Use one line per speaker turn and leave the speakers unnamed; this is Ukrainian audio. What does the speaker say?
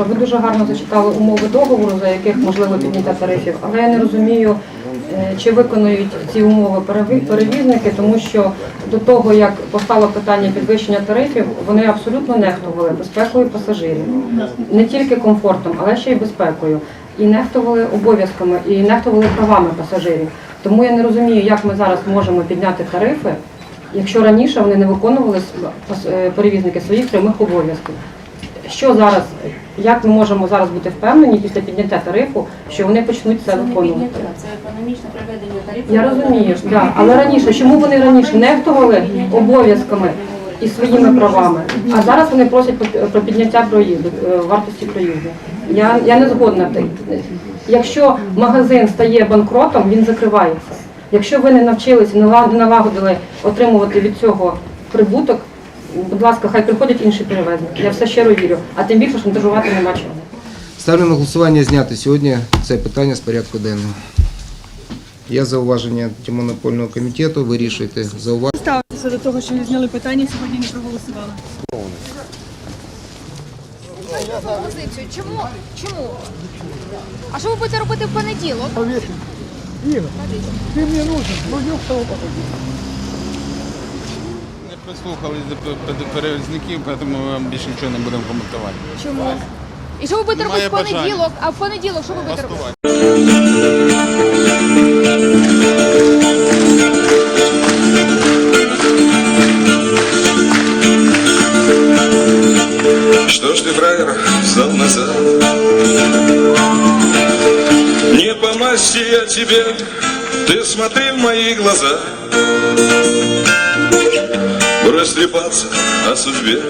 Петро, ви дуже гарно зачитали умови договору, за яких можливо підняття тарифів, але я не розумію, е, чи виконують ці умови перевізники, тому що до того, як постало питання підвищення тарифів, вони абсолютно нехтували безпекою пасажирів. Не тільки комфортом, але ще й безпекою. І нехтували обов'язками, і нехтували правами пасажирів. Тому я не розумію, як ми зараз можемо підняти тарифи, якщо раніше вони не виконували е, перевізники своїх прямих обов'язків. Що зараз, як ми можемо зараз бути впевнені після підняття тарифу, що вони почнуть це виконувати?
це економічне приведення тарифів.
Я розумію, да. але раніше, чому вони раніше нехтували обов'язками і своїми правами, а зараз вони просять про- про підняття проїзду, е, вартості проїзду. Я, я не згодна. Якщо магазин стає банкротом, він закривається. Якщо ви не навчилися, не налагодили отримувати від цього прибуток, будь ласка, хай приходять інші перевезники. Я все щиро вірю. А тим більше шантажувати нема чого.
Ставлю на голосування зняти сьогодні це питання з порядку денного. Є зауваження антимонопольного комітету, вирішуйте зауваження.
ставитися до того, що ви зняли питання, сьогодні не проголосували.
пропозицію. Чому? Чому? А що ви будете робити в понеділок?
Не прислухались до пе- пе- перевізників, тому ми вам більше нічого не будемо коментувати.
Чому? І що ви будете
Немає
робити в
бажання.
понеділок? А в понеділок що ви будете робити?
Бастувати.
Что ж ты, фраер, сдал назад? Не по масти я тебе, ты смотри в мои глаза. Брось трепаться о судьбе.